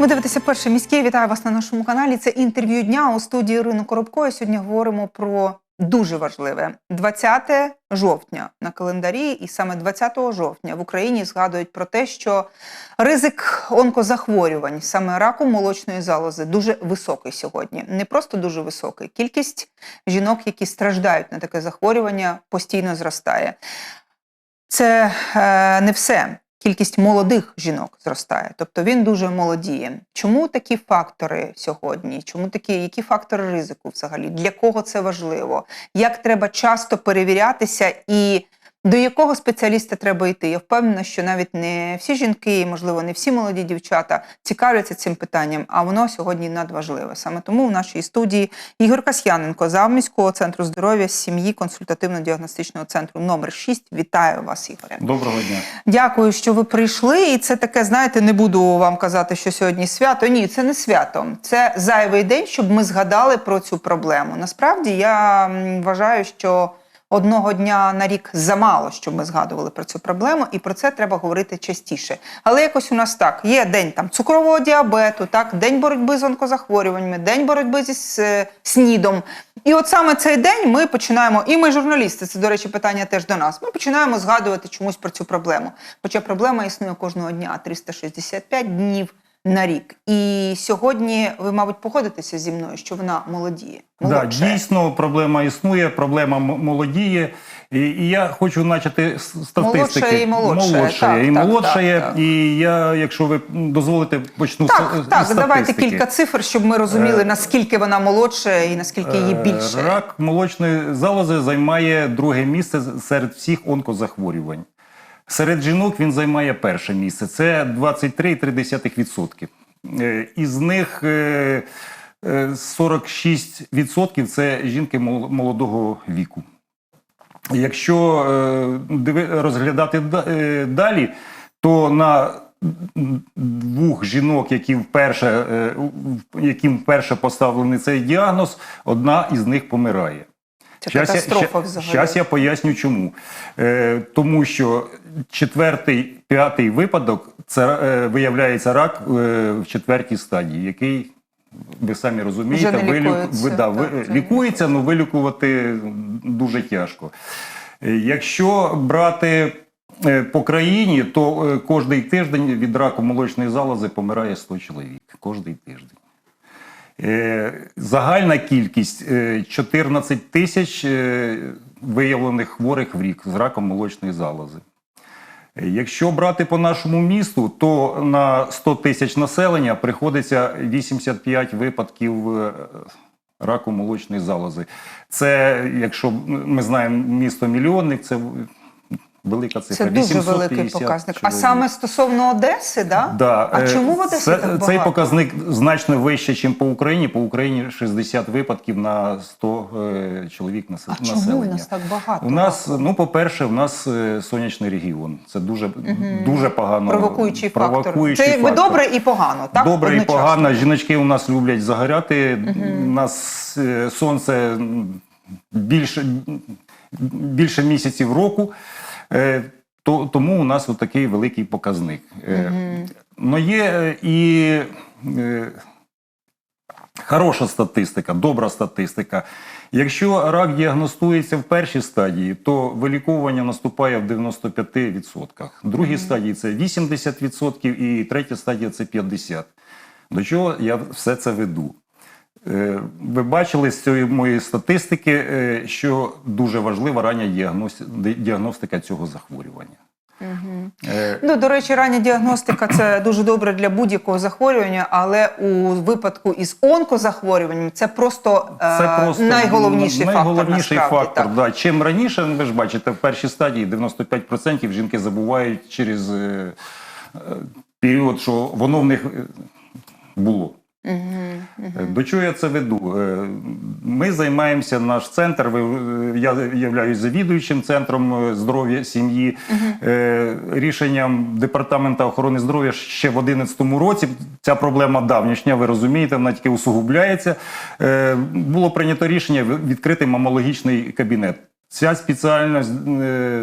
Ви дивитеся перший міський. Вітаю вас на нашому каналі. Це інтерв'ю дня у студії Ірини Коробкої. Сьогодні говоримо про дуже важливе 20 жовтня на календарі, і саме 20 жовтня в Україні згадують про те, що ризик онкозахворювань, саме раку молочної залози, дуже високий сьогодні. Не просто дуже високий. Кількість жінок, які страждають на таке захворювання, постійно зростає. Це е, не все. Кількість молодих жінок зростає, тобто він дуже молодіє. Чому такі фактори сьогодні? Чому такі, які фактори ризику взагалі? Для кого це важливо? Як треба часто перевірятися і до якого спеціаліста треба йти? Я впевнена, що навіть не всі жінки, і, можливо, не всі молоді дівчата цікавляться цим питанням, а воно сьогодні надважливе. Саме тому в нашій студії Ігор Касьяненко, зав міського центру здоров'я сім'ї консультативно-діагностичного центру номер 6. Вітаю вас, Ігоре. Доброго дня. Дякую, що ви прийшли. І це таке, знаєте, не буду вам казати, що сьогодні свято. Ні, це не свято. Це зайвий день, щоб ми згадали про цю проблему. Насправді я вважаю, що одного дня на рік замало, щоб ми згадували про цю проблему, і про це треба говорити частіше. Але якось у нас так: є день там цукрового діабету, так, день боротьби з онкозахворюваннями, день боротьби зі с- СНІДом. І от саме цей день ми починаємо, і ми, журналісти, це, до речі, питання теж до нас. Ми починаємо згадувати чомусь про цю проблему. Хоча проблема існує кожного дня 365 днів на рік. І сьогодні ви, мабуть, погодитеся зі мною, що вона молодіє. Да, дійсно, проблема існує, проблема молодіє. І, і я хочу почати статистики. Молодшає і молодшає, Молодшає так, і так, молодшає. так, так. І я, якщо ви дозволите, почну з- Так, з, так, з давайте кілька цифр, щоб ми розуміли, наскільки вона молодша і наскільки її Е, більше. Рак молочної залози займає друге місце серед всіх онкозахворювань. Серед жінок він займає перше місце. Це 23,3%. Е, Із них е, е, 46% це жінки молодого віку. Якщо е, розглядати е, далі, то на двох жінок, які вперше, е, яким вперше поставлений цей діагноз, одна із них помирає. Це Щас катастрофа ща- взагалі. Щас я поясню чому. Е, тому що четвертий, п'ятий випадок це е, виявляється рак е, в четвертій стадії, який ви самі розумієте, Вже не вилю- лікується, ви- да, ви- так, лікується, але вилікувати дуже тяжко. Е, Якщо брати е, по країні, то е, кожний тиждень від раку молочної залози помирає 100 чоловік. Кожний тиждень. Е, Загальна кількість е, 14 тисяч е, виявлених хворих в рік з раком молочної залози. Е, Якщо брати по нашому місту, то на 100 тисяч населення приходиться 85 випадків е, раку молочної залози. Це, якщо ми знаємо місто мільйонник, це велика цифра. Це дуже 850 великий показник. А чоловік. саме стосовно Одеси, да? Да, а е, чому в Одесі це, так багато? цей показник значно вище, ніж по Україні. По Україні 60 випадків на 100 е, чоловік нас- А населення. чому у нас так багато? У нас, ну, по-перше, у нас е, сонячний регіон. Це дуже, дуже погано. провокуючий фактор. провокуючий Це якби добре і погано, так? Добре і Одночасно. погано. Жіночки у нас люблять загоряти. У нас сонце більше, більше місяців року. Е, То, тому у нас такий великий показник. Е, Но є е, і хороша статистика, добра статистика. Якщо рак діагностується в першій стадії, то виліковування наступає в 95%. В другій стадії це 80% і третя стадія це 50%. До чого я все це веду? Е, Ви бачили з цієї моєї статистики, е, що дуже важлива рання діагности- діагностика цього захворювання. Е, Ну, до речі, рання діагностика це дуже добре для будь-якого захворювання, але у випадку із онкозахворюванням це просто, е, Це просто найголовніший, найголовніший фактор. фактор. насправді, да. Чим раніше, ви ж бачите, в першій стадії 95% жінки забувають через е, е, період, що воно в них е, було. Е, До чого я це веду? Е, Ми займаємося, наш центр. е, Я являюсь завідуючим центром здоров'я сім'ї. Е, Рішенням департаменту охорони здоров'я ще в 2011 році. Ця проблема давнішня, ви розумієте, вона тільки усугубляється. Було прийнято рішення відкрити мамологічний кабінет. Ця спеціальність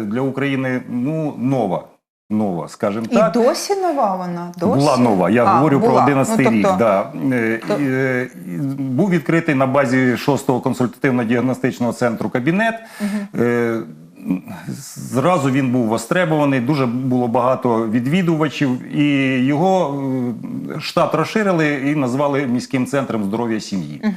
для України ну, нова. Нова, скажімо І так. досі нова вона? Досі? Була нова. Я А, говорю була. про 11 Ну, рік. тобто- Да. Е, То- і, е, і Був відкритий на базі 6-го консультативно-діагностичного центру кабінет. Е, Зразу він був востребований, дуже було багато відвідувачів, і його штат розширили і назвали міським центром здоров'я сім'ї. Е,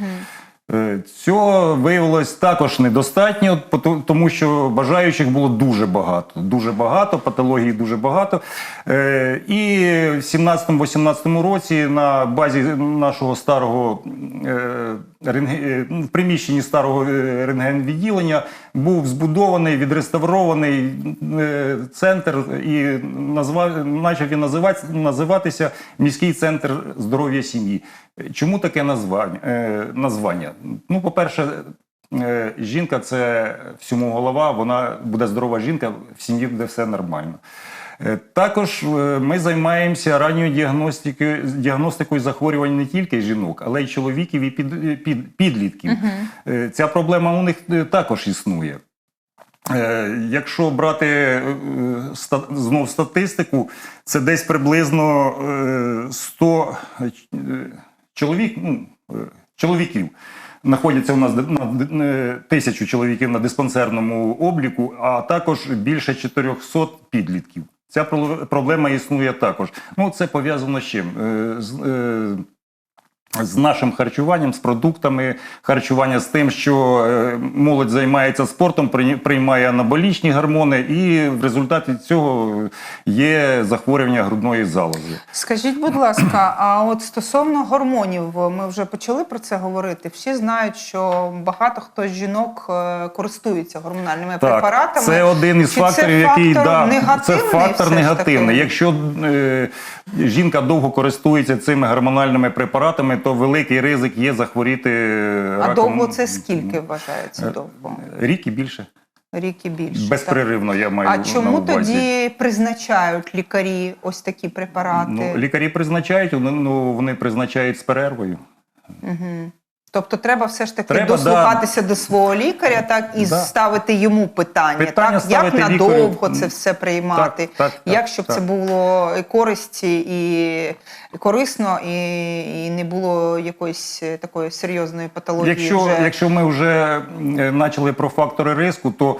Цього виявилось також недостатньо, тому що бажаючих було дуже багато. Дуже багато, патології дуже багато. Е, І в 17-18 році на базі нашого старого е, е, ну, в приміщенні старого е, рентген-відділення був збудований, відреставрований е, центр і назвав, почав він називати, називатися міський центр здоров'я сім'ї. Чому таке названня? Е, названня? Ну, по-перше, е, жінка це всьому голова, вона буде здорова жінка, в сім'ї буде все нормально. Е, Також е, ми займаємося ранньою діагностикою, діагностикою захворювань не тільки жінок, але й чоловіків і під, під, підлітків. Е, Ця проблема у них е, також існує. Е, Якщо брати е, знов статистику, це десь приблизно е, 100 е, чоловік, ну, е, чоловіків знаходяться у нас на е, тисячу чоловіків на диспансерному обліку, а також більше 400 підлітків. Ця проблема існує також. Ну, це пов'язано з чим? Е, з, е, з нашим харчуванням, з продуктами харчування, з тим, що е, молодь займається спортом, приймає анаболічні гормони, і в результаті цього є захворювання грудної залози. Скажіть, будь ласка, а от стосовно гормонів, ми вже почали про це говорити. Всі знають, що багато хто з жінок е, користуються гормональними препаратами. це один із Чи це факторів, який фактор да, це фактор негативний. Якщо е, жінка довго користується цими гормональними препаратами, то великий ризик є захворіти А раком. довго це скільки вважається Е, довго? Рік і більше. Рік і більше. так? Я маю А на чому увазі. тоді призначають лікарі ось такі препарати? Ну, лікарі призначають, ну, вони призначають з перервою. Тобто треба все ж таки Треба, дослухатися до свого лікаря, так і Да. ставити йому питання, Питання так як надовго лікарю. це все приймати, Так, так, так, як щоб так. це було і користі і корисно, і, і не було якоїсь е, такої серйозної патології. Якщо, вже. якщо ми вже е, почали про фактори риску, то е,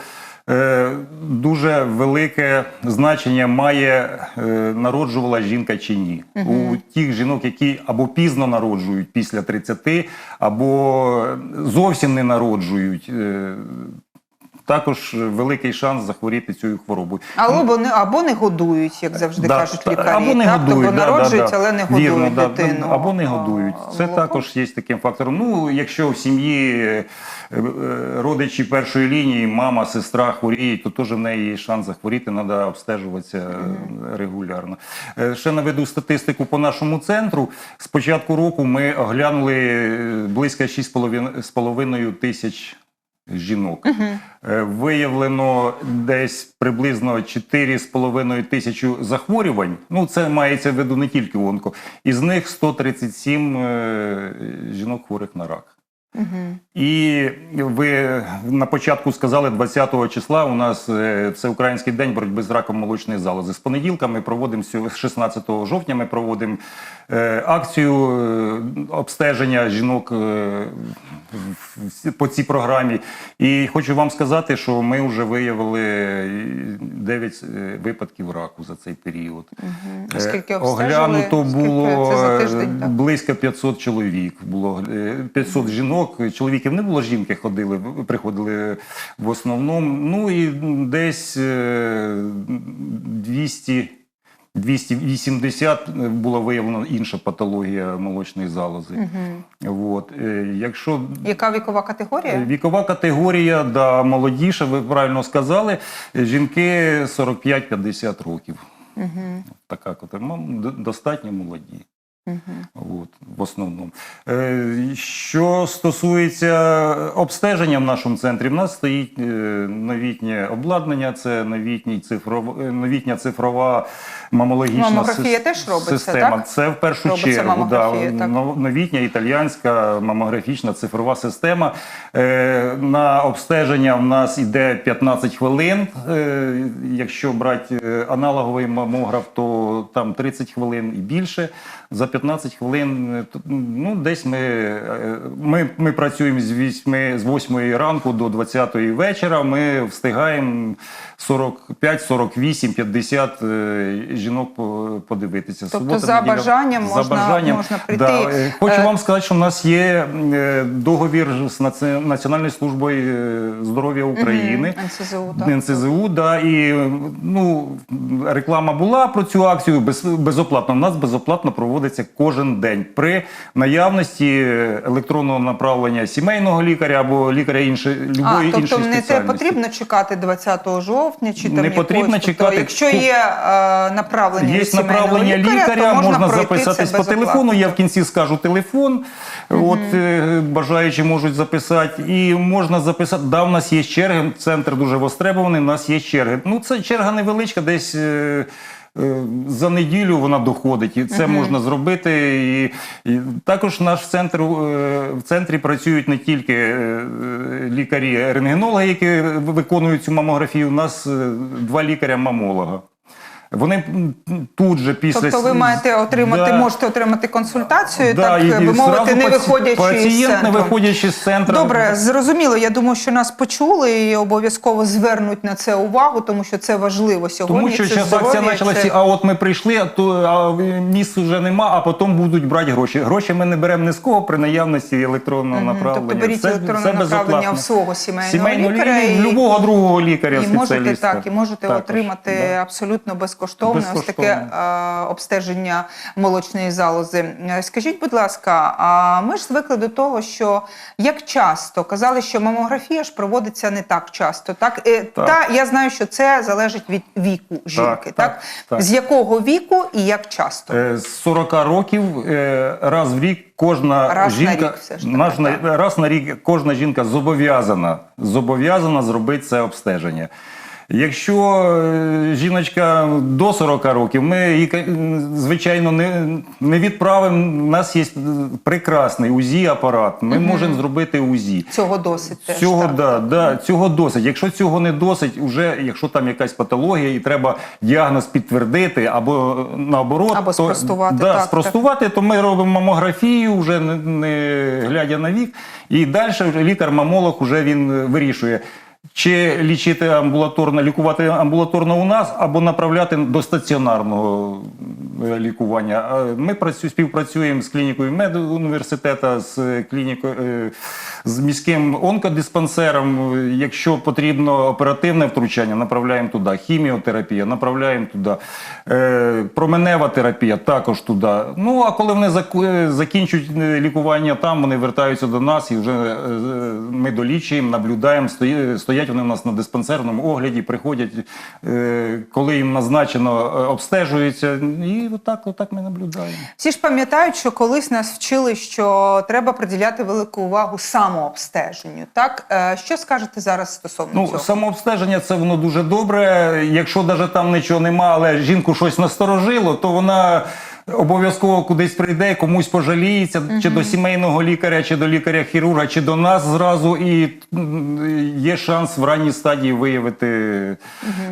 дуже велике значення має е, народжувала жінка чи ні. У тих жінок, які або пізно народжують після 30, або зовсім не народжують. Також великий шанс захворіти цією хворобою. Або не, або не годують, як завжди Да, кажуть лікарі. або не так? годують, тобто да, да, народжують, да. але не годують да, дитину. або не годують. Це молоко? також є таким фактором. Ну, якщо в сім'ї е, е, родичі першої лінії, мама, сестра хворіють, то теж в неї є шанс захворіти, треба обстежуватися е, регулярно. Ще наведу статистику по нашому центру. З початку року ми оглянули близько 6,5 тисяч жінок. Угу. Виявлено десь приблизно 4,5 тисячі захворювань. Ну, це мається в виду не тільки онко. Із них 137 е, жінок хворих на рак. І ви на початку сказали, 20 числа у нас е, Всеукраїнський день боротьби з раком молочної залози. З понеділка ми проводимо 16 жовтня. Ми проводимо е, акцію е, обстеження жінок е, по цій програмі. І хочу вам сказати, що ми вже виявили 9 випадків раку за цей період. Скільки обстежили? Оглянуто Скільки? було Це за тиждень, близько 500 чоловік. Було е, 500 жінок. Чоловіків не було, жінки ходили, приходили в основному. Ну і десь е, 200 280 було виявлено інша патологія молочної залози. От. Е, Якщо Яка вікова категорія? Вікова категорія, да, молодіша, ви правильно сказали. Жінки 45-50 років. Така. М, д- достатньо молоді. От, в основному. Е, Що стосується обстеження в нашому центрі, в нас стоїть е, новітнє обладнання, це новітній цифров, е, новітня цифрова мамологічна Мамографія сис- теж робиться, система. так? Це в першу Робиться чергу да, так. новітня італіянська мамографічна цифрова система. Е, На обстеження в нас іде 15 хвилин. Е, Якщо брати е, аналоговий мамограф, то там 30 хвилин і більше. За 15 хвилин, ну, десь ми, е, ми, ми працюємо з 8, з 8 ранку до 20 вечора. Ми встигаємо 45, 48, 50 е, жінок подивитися. Тобто за бажанням можна- можна прийти, Да. Е, Хочу е, вам сказати, що в нас є договір з Наці- Національною службою здоров'я України. НСЗУ, так. НСЗУ, да, і ну, реклама була про цю акцію без, безоплатно. У нас безоплатно проводиться кожен день при наявності електронного направлення сімейного лікаря або лікаря іншої А, любої тобто іншої не спеціальності. потрібно чекати 20 жовтня чи там Не якогось, потрібно тобто, чекати. Якщо є е, направлення Є направлення лікаря, то можна, можна, записатись по телефону. Я в кінці скажу телефон. От е, бажаючі можуть записати. І можна записати. Да, в нас є черги. Центр дуже востребований. У нас є черги. Ну, це черга невеличка, десь. е, За неділю вона доходить, і це можна зробити. І, і також наш центр е, в центрі працюють не тільки е, лікарі-рентгенологи, які виконують цю мамографію. У нас е, два лікаря-мамолога. Вони тут же після Тобто ви маєте отримати, Да. можете отримати консультацію, Да, так і- би мовити, не виходячи із пацієнт, не виходячи з центру. Добре, зрозуміло. Я думаю, що нас почули і обов'язково звернуть на це увагу, тому що це важливо сьогодні. Тому що зараз акція почалася, це- а от ми прийшли, а то а місць вже нема, а потім будуть брати гроші. Гроші ми не беремо ні з кого при наявності електронного Мгм. направлення. Тобто беріть Це- електронне це направлення в свого сімейного, Сімейного лікаря лікаря, і, любого другого лікаря, і можете так, і можете Також, отримати да. абсолютно безкоштовне, ось таке е, обстеження молочної залози. Е, Скажіть, будь ласка, а ми ж звикли до того, що як часто казали, що мамографія ж проводиться не так часто. Так, Е, Так. та я знаю, що це залежить від віку жінки. Так, так, так. з якого віку і як часто? Е, З 40 років е, раз в рік кожна Раз на рік все ж таки, наш так. раз на рік кожна жінка зобов'язана зобов'язана зробити це обстеження. Якщо е, жіночка до 40 років, ми її, звичайно, не, не відправимо. У нас є прекрасний УЗІ апарат. Ми можемо зробити УЗІ. Цього досить теж. Цього, так. да, да, цього досить. Якщо цього не досить, уже якщо там якась патологія і треба діагноз підтвердити або наоборот, Або спростувати, да, так, спростувати, то ми робимо мамографію, вже не, не глядя на вік, і далі вже лікар-мамолог вже він е, вирішує. Чи лічити амбулаторно, лікувати амбулаторно у нас, або направляти до стаціонарного е, лікування. Ми працю, співпрацюємо з клінікою медуніверситету, з клінікою е, з міським онкодиспансером. Якщо потрібно оперативне втручання, направляємо туди. Хіміотерапія, направляємо туди. Е, променева терапія також туди. Ну а коли вони закінчують лікування там, вони вертаються до нас і вже ми долічуємо, наблюдаємо. Стої- Стоять вони у нас на диспансерному огляді, приходять, е, коли їм назначено, е, обстежуються. І отак, отак ми наблюдаємо. Всі ж пам'ятають, що колись нас вчили, що треба приділяти велику увагу самообстеженню. Так, Е, що скажете зараз стосовно Ну, цього? самообстеження це воно дуже добре. Якщо навіть там нічого нема, але жінку щось насторожило, то вона обов'язково кудись прийде, комусь пожаліється, чи до сімейного лікаря, чи до лікаря-хірурга, чи до нас зразу, і є шанс в ранній стадії виявити.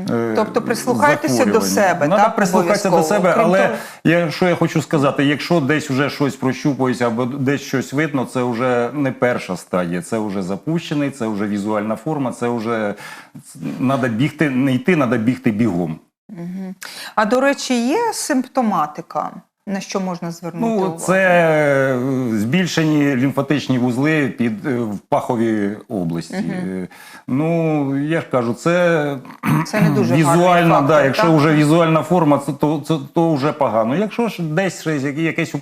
е, Тобто прислухайтеся до себе, Надо так, прислухатися до себе, Крім але того- я, що я хочу сказати, якщо десь вже щось прощупується або десь щось видно, це вже не перша стадія, це вже запущений, це вже візуальна форма, це вже треба бігти, не йти, треба бігти бігом. А до речі, є симптоматика, на що можна звернути Ну, увагу? це е, збільшені лімфатичні вузли під е, в паховій області. Е, Ну, я ж кажу, це, Це не дуже гарний візуальна, фактор, да, якщо так? вже візуальна форма, це, то, це, то вже погано. Якщо ж десь щось, якесь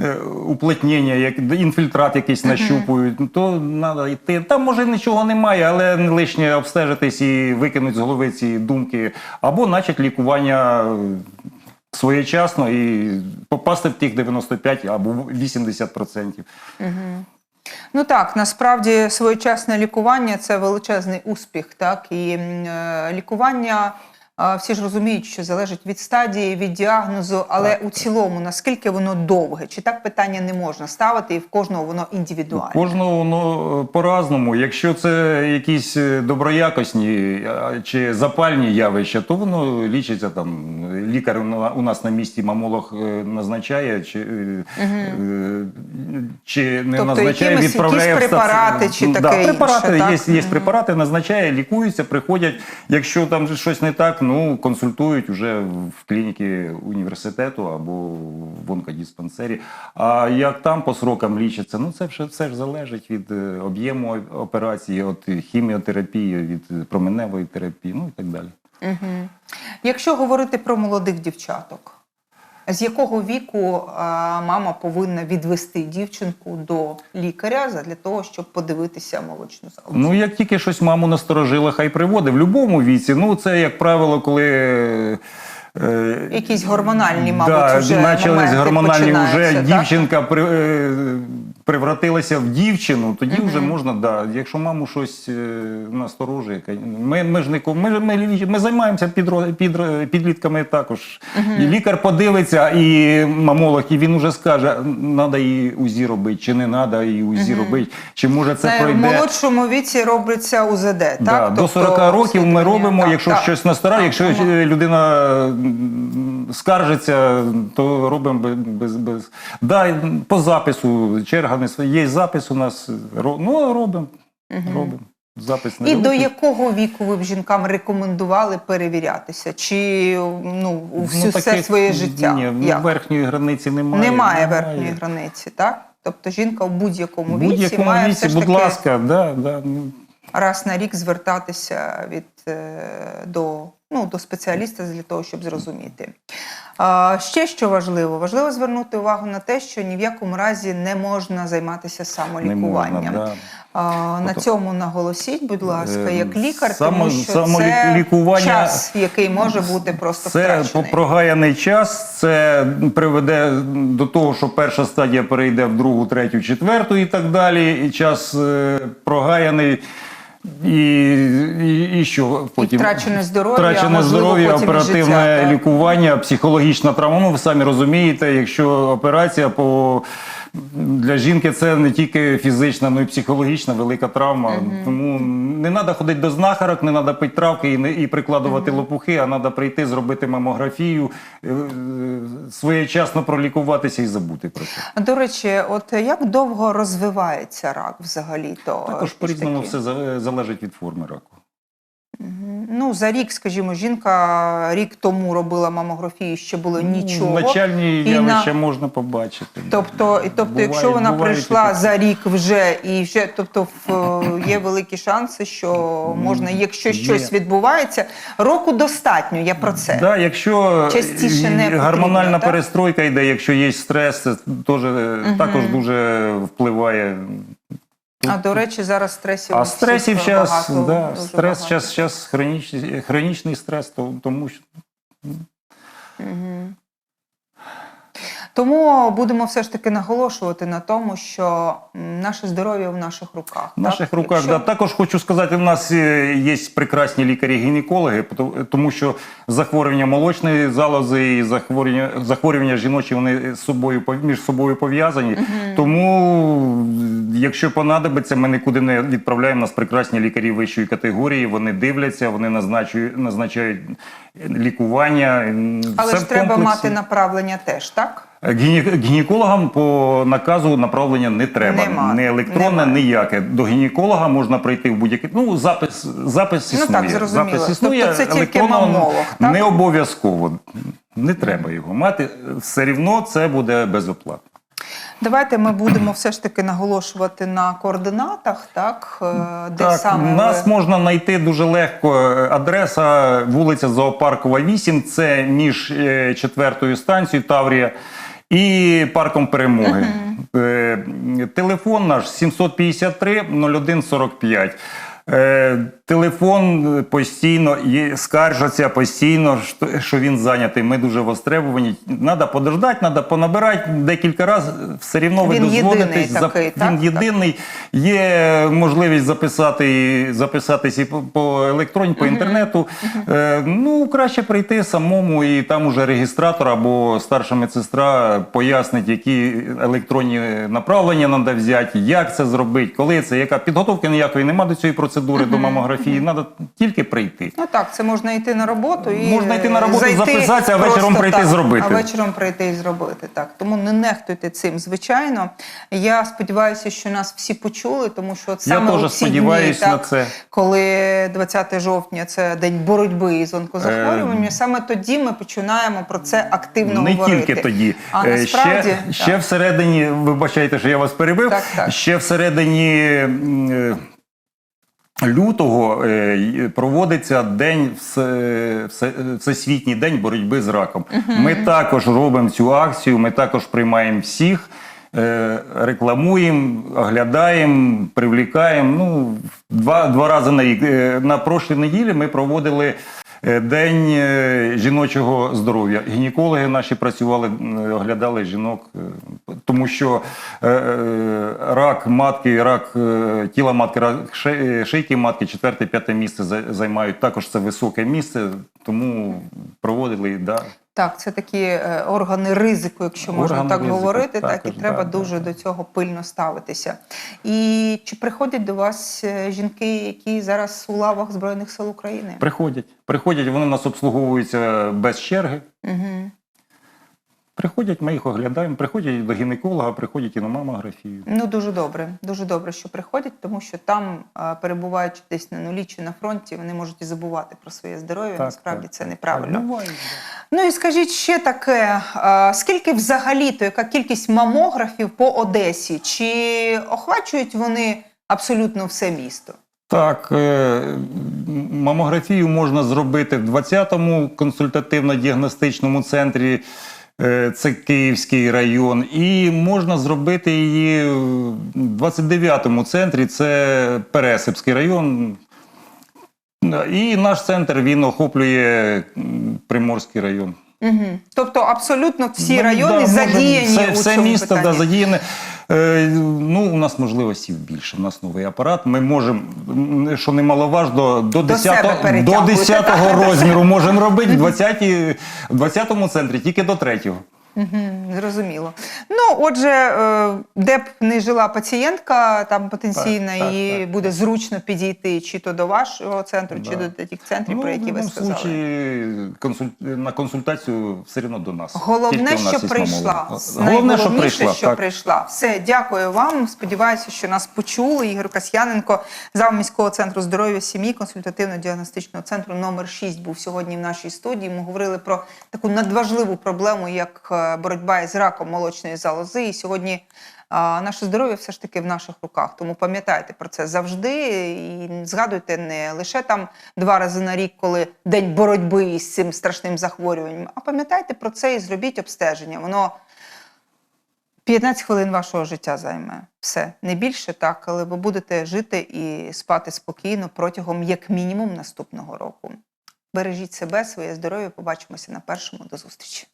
е, уплотнення, як, інфільтрат якийсь нащупують, то треба йти. Там може нічого немає, але не лишнє обстежитись і викинути з голови ці думки. Або начать лікування своєчасно і попасти в тих 95 або 80%. Ну так, насправді своєчасне лікування це величезний успіх. Так і е, лікування. Е, Всі ж розуміють, що залежить від стадії, від діагнозу, але у цілому наскільки воно довге, чи так питання не можна ставити, і в кожного воно індивідуальне. Кожного воно е, по-разному. Якщо це якісь е, доброякісні а, чи запальні явища, то воно лічиться там. Лікар у нас на місці мамолог е, назначає, чи, е, е, чи не Тобто назначає, якимись відправляє якісь в стаці- препарати чи Да, таке препарати, інше, так? Є, є препарати, назначає, лікуються, приходять. Якщо там щось не так, ну консультують вже в клініки університету або в онкодиспансері. А як там по срокам лічаться, ну це все, все ж залежить від е, об'єму операції, від хіміотерапії, від променевої терапії, ну і так далі. Угу. Якщо говорити про молодих дівчаток, з якого віку мама повинна відвести дівчинку до лікаря для того, щоб подивитися молочну залозу? Ну, як тільки щось маму насторожила, хай приводить. В будь-якому віці. Ну, це, як правило, коли. е, Якісь гормональні, мабуть, да, вже почались гормональні вже так? дівчинка при, привратилася в дівчину, тоді вже можна, да, якщо маму щось е, насторожує. Ми, ми ж не ми, ми, ми, займаємося підро, під, підлітками також. І лікар подивиться, і мамолог, і він уже скаже, треба їй УЗІ робити, чи не треба їй УЗІ робити, чи може це, Це в молодшому віці робиться УЗД, Да, так? до Тобто 40 років ми робимо, так, якщо так. щось настарає, якщо е, людина скаржиться, то робимо без, без, без... Да, по запису, черга не. Є запис у нас, ну робимо. робимо. Запис І до якого віку ви б жінкам рекомендували перевірятися? Чи ну, у всю Ну, все своє життя? Ні, ну, Як? верхньої границі немає. Немає верхньої границі, так? Тобто жінка в будь-якому В віці має віці, все ж будь таки ласка, да, да. ну, раз на рік звертатися від, е, до, ну, до спеціаліста для того, щоб зрозуміти. А, ще що важливо, важливо звернути увагу на те, що ні в якому разі не можна займатися не самолікуванням. можна. Да. А, на цьому наголосіть, будь ласка, Е, як лікар, тому що це самолікування- час, який може бути просто Це втрачений. прогаяний час, це приведе до того, що перша стадія перейде в другу, третю, четверту і так далі. І час е, прогаяний. І, і, і що потім? втрачене здоров'я, Втрачене можливо, здоров'я, оперативне життя, лікування, психологічна травма. Ну, ви самі розумієте, якщо операція по для жінки це не тільки фізична, але й психологічна велика травма. Тому не треба ходити до знахарок, не треба пити травки і, не, і прикладувати лопухи, а треба прийти, зробити мамографію, е, е, своєчасно пролікуватися і забути про це. До речі, от як довго розвивається рак взагалі? То Також по-різному все залежить від форми раку. Ну, за рік, скажімо, жінка рік тому робила мамографію, ще було нічого. Начальні І явища на- можна побачити. Тобто, і тобто, Буває- якщо вона прийшла такі. за рік вже і вже, тобто в- є великі шанси, що можна, якщо Є. щось відбувається, року достатньо. Я про це. Да, якщо Частіше не потрібно, гормональна так? перестройка йде, якщо є стрес, це теж, також дуже впливає. А до речі, зараз стресів А стресів зараз, багато, да, стрес багато. зараз, зараз хронічний, хронічний стрес, то- тому що Мгм. Тому будемо все ж таки наголошувати на тому, що наше здоров'я в наших руках. в наших так? руках. Якщо- Да. Також хочу сказати, у нас е, є прекрасні лікарі-гінекологи, тому що захворювання молочної залози і захворювання, захворювання жіночі вони з собою між собою пов'язані. Тому, якщо понадобиться, ми нікуди не відправляємо нас прекрасні лікарі вищої категорії. Вони дивляться, вони назначують, назначають лікування. Але Все ж треба комплексі. мати направлення теж, так? Гіне- Гінекологам по наказу направлення не треба. Нема. Не електронне, Немає. ніяке. До гінеколога можна прийти в будь-який. Ну, запис, запис Ну, існує. так, зрозуміло. Запис існує, Тобто це тільки мамолог, так? Не обов'язково. Не треба його мати. Все рівно це буде безоплатно. Давайте ми будемо все ж таки наголошувати на координатах, так? Е, Де так, саме нас ви... можна знайти дуже легко. Адреса вулиця Зоопаркова, 8. Це між е, четвертою станцією Таврія і парком Перемоги. Е, Телефон наш 753 01 45. Е, телефон постійно є, скаржаться постійно, що- він зайнятий. Ми дуже востребовані. Треба подождати, треба понабирати декілька разів. Все рівно ви Він дозвонитесь. Зап- такий, так? Він єдиний. Є можливість записати, записатись і по, електроні, по інтернету. Е, ну, краще прийти самому, і там уже реєстратор або старша медсестра пояснить, які електронні направлення треба взяти, як це зробити, коли це, яка підготовки ніякої немає до цієї процедури, до мамографії. Треба тільки прийти. Ну так, це можна йти на роботу і Можна йти на роботу, зайти записатися, а вечором прийти так, зробити. А вечором прийти і зробити так. Тому не нехтуйте цим. Звичайно, я сподіваюся, що нас всі почули, тому що от Я саме у ці дні, на так, це. коли 20 жовтня це день боротьби з онкозахворюваннями. Е, саме тоді ми починаємо про це активно Не говорити. тільки тоді. А Е, насправді ще, так. ще всередині, вибачайте, що я вас перебив. Так, так. Ще всередині е, лютого е, проводиться день все, все, всесвітній день боротьби з раком. Ми також робимо цю акцію, ми також приймаємо всіх. е, Рекламуємо, оглядаємо, привлікаємо. Ну, два, два рази на рік. Е, На прошлій неділі ми проводили День е, жіночого здоров'я. Гінекологи наші працювали, оглядали жінок, е, тому що е, е, рак матки, рак е, тіла матки, рак е, шийки матки, четверте, п'яте місце за- займають. Також це високе місце, тому проводили. Да. Так, це такі е, органи ризику, якщо можна так ризику, говорити, так, так і треба так, дуже так. до цього пильно ставитися. І чи приходять до вас е, жінки, які зараз у лавах Збройних сил України? Приходять. Приходять, вони нас обслуговуються без черги. Угу. Приходять, ми їх оглядаємо, приходять до гінеколога, приходять і на мамографію. Ну дуже добре, дуже добре, що приходять, тому що там, е, перебуваючи десь на нулі чи на фронті, вони можуть і забувати про своє здоров'я. Насправді це неправильно. Так. Ну і скажіть ще таке: е, скільки взагалі то яка кількість мамографів по Одесі? Чи охвачують вони абсолютно все місто? Так, е, мамографію можна зробити в 20-му консультативно-діагностичному центрі, це Київський район, і можна зробити її в 29-му центрі, це Пересипський район. І наш центр він охоплює Приморський район. Угу. Тобто абсолютно всі Ну, райони да, задіяні все, у все цьому місто питанні. да, задіяне. Е, ну, у нас можливостей більше. У нас новий апарат. Ми можемо, що немаловажно, до, До 10, себе до перетягувати. 10 розміру можемо робити в 20-му 20 центрі, тільки до 3. Зрозуміло. Ну, отже, е, де б не жила пацієнтка, там потенційно Так, так, їй так, буде зручно підійти чи то до вашого центру, чи до тих центрів, Ну, про які ви сказали. случаї консуль... на консультацію все одно до нас. Головне, нас що прийшла. Головне, що прийшла. що так. прийшла. Все, дякую вам. Сподіваюся, що нас почули. Ігор Касьяненко, зам міського центру здоров'я сім'ї, консультативно-діагностичного центру номер 6 був сьогодні в нашій студії. Ми говорили про таку надважливу проблему, як е, боротьба із раком молочної залози. І сьогодні наше здоров'я все ж таки в наших руках. Тому пам'ятайте про це завжди і згадуйте не лише там два рази на рік, коли день боротьби із цим страшним захворюванням, а пам'ятайте про це і зробіть обстеження. Воно 15 хвилин вашого життя займе. Все не більше так, але ви будете жити і спати спокійно протягом як мінімум наступного року. Бережіть себе, своє здоров'я. Побачимося на першому. До зустрічі.